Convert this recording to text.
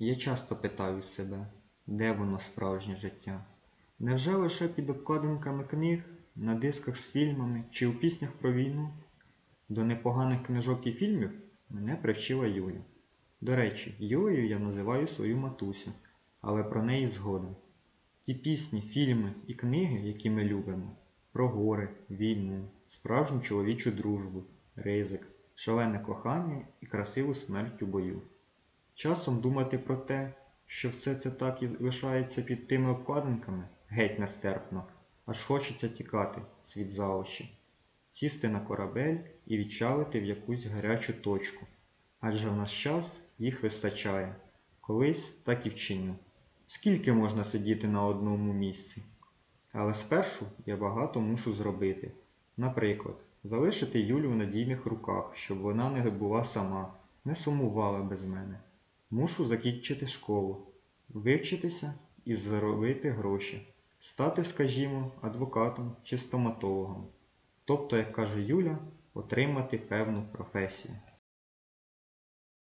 Я часто питаю себе, де воно справжнє життя? Невже лише під обкладинками книг, на дисках з фільмами чи у піснях про війну? До непоганих книжок і фільмів мене привчила Юля. До речі, Юлею я називаю свою матусю, але про неї згодом. Ті пісні, фільми і книги, які ми любимо, про гори, війну, справжню чоловічу дружбу, ризик, шалене кохання і красиву смерть у бою. Часом думати про те, що все це так і лишається під тими обкладинками, геть нестерпно, аж хочеться тікати світ за очі, сісти на корабель і відчалити в якусь гарячу точку, адже в наш час їх вистачає, колись так і вчиню. Скільки можна сидіти на одному місці? Але спершу я багато мушу зробити. Наприклад, залишити Юлю в надійних руках, щоб вона не була сама, не сумувала без мене. Мушу закінчити школу, вивчитися і заробити гроші, стати, скажімо, адвокатом чи стоматологом. Тобто, як каже Юля, отримати певну професію.